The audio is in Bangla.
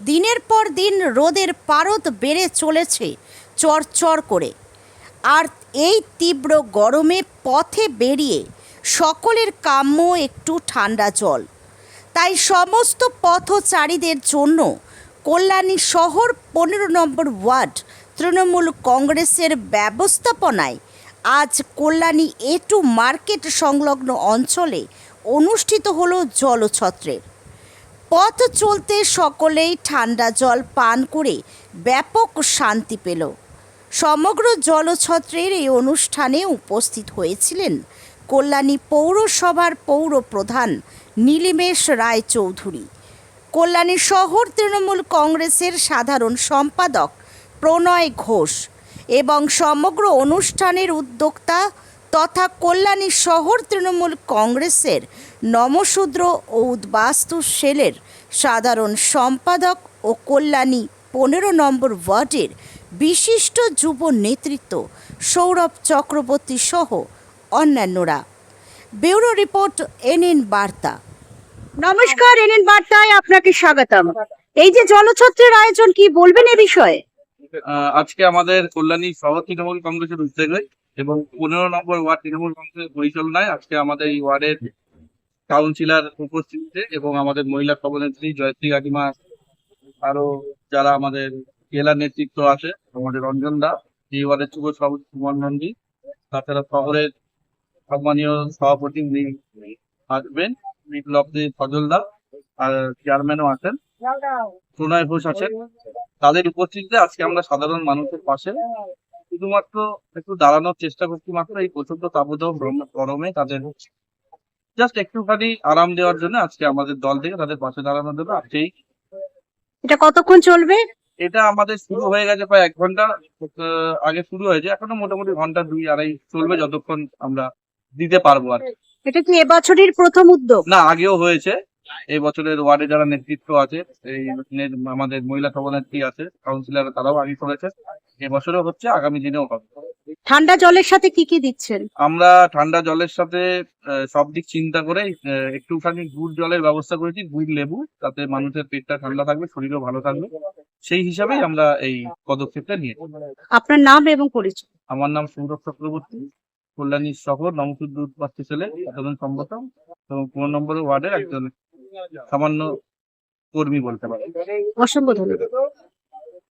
দিনের পর দিন রোদের পারদ বেড়ে চলেছে চরচর করে। আর এই তীব্র গরমে পথে বেরিয়ে সকলের কাম্য একটু ঠান্ডা জল। তাই সমস্ত পথচারীদের জন্য কল্যাণী শহর পনেরো নম্বর ওয়ার্ড তৃণমূল কংগ্রেসের ব্যবস্থাপনায় আজ কল্যাণী এ টু মার্কেট সংলগ্ন অঞ্চলে অনুষ্ঠিত হলো জলছত্রের। পথ চলতে সকলেই ঠান্ডা জল পান করে ব্যাপক শান্তি পেল। সমগ্র জলছত্রের এই অনুষ্ঠানে উপস্থিত হয়েছিলেন কল্যাণী পৌরসভার পৌর প্রধান নীলিমেশ রায় চৌধুরী কল্যাণী শহর তৃণমূল কংগ্রেসের সাধারণ সম্পাদক প্রণয় ঘোষ এবং সমগ্র অনুষ্ঠানের উদ্যোক্তা তথা কল্যাণী শহর তৃণমূল কংগ্রেসের নমশূদ্র ও উদ্বাস্তু সেলের সাধারণ সম্পাদক ও কল্যাণী পনেরো নম্বর ওয়ার্ডের বিশিষ্ট যুব নেতৃত্ব সৌরভ চক্রবর্তী সহ অন্যান্যরা। ব্যুরো রিপোর্ট এনএন বার্তা। নমস্কার এনএন বার্তায় আপনাকে স্বাগতম। এই যে জলছত্রের আয়োজন কি বলবেন এ বিষয়ে? আজকে আমাদের কল্যাণী শহর তৃণমূল কংগ্রেসের উদ্যোগে এবং পনেরো নম্বর ওয়ার্ড তৃণমূল কংগ্রেসের পরিচালনায় আজকে আমাদের এই ওয়ার্ডের কাউন্সিলর উপস্থিতিতে এবং আমাদের মহিলা সভানেত্রী জয়শ্রী কাকিমা আরও যারা আমাদের জেলার নেতৃত্ব আছে, আমাদের রঞ্জন দা, এই ওয়ার্ডের যুব সভাপতি সুমন নন্দী, তাছাড়া শহরের সম্মানীয় সভাপতি উনি আসবেন বিপ্লব দে সজল দা, আর চেয়ারম্যানও আছেন। প্রণয় ঘোষ আছেন। তাদের উপস্থিতিতে আজকে আমরা সাধারণ মানুষের পাশে শুধুমাত্র একটু দাঁড়ানোর চেষ্টা করছি মাত্র এই প্রচণ্ড তাপদাহ গরমে তাদের জাস্ট একটুখানি আরাম দেওয়ার জন্য আজকে আমাদের দল থেকে তাদের পাশে দাঁড়ানোর জন্য আজকেই এটা কতক্ষণ চলবে? এটা আমাদের শুরু হয়ে গেছে প্রায় এক ঘণ্টা আগে শুরু হয়েছে এখনও মোটামুটি ঘণ্টা দুই আড়াই চলবে যতক্ষণ আমরা দিতে পারব আর কি। এটা কি এবছরের প্রথম উদ্যোগ? না আগেও হয়েছে। এই বছরের ওয়ার্ডে যারা নেতৃত্ব আছে এই আমাদের মহিলা সভানেত্রী আছে কাউন্সিলর তারাও আগে করেছে। এবছরও হচ্ছে আগামী দিনেও হবে। ঠান্ডা জলের সাথে কি কি দিচ্ছেন? আমরা ঠান্ডা জলের সাথে সব দিক চিন্তা করে একটুখানি গুড় জলের ব্যবস্থা করেছি গুড় লেবু তাতে মানুষের পেটটা ঠান্ডা থাকবে শরীরও ভালো থাকবে। সেই হিসাবেই আমরা এই পদক্ষেপটা নিয়েছি। আপনার নাম এবং পরিচয়? আমার নাম সৌরভ চক্রবর্তী কল্যাণী শহর নমসুদ্দ উৎপাত্তি ছেলে সাধারণ সম্পাদক এবং পনেরো নম্বর ওয়ার্ডের একজন সামান্য কর্মী বলতে পারে অসংখ্য ধন্যবাদ।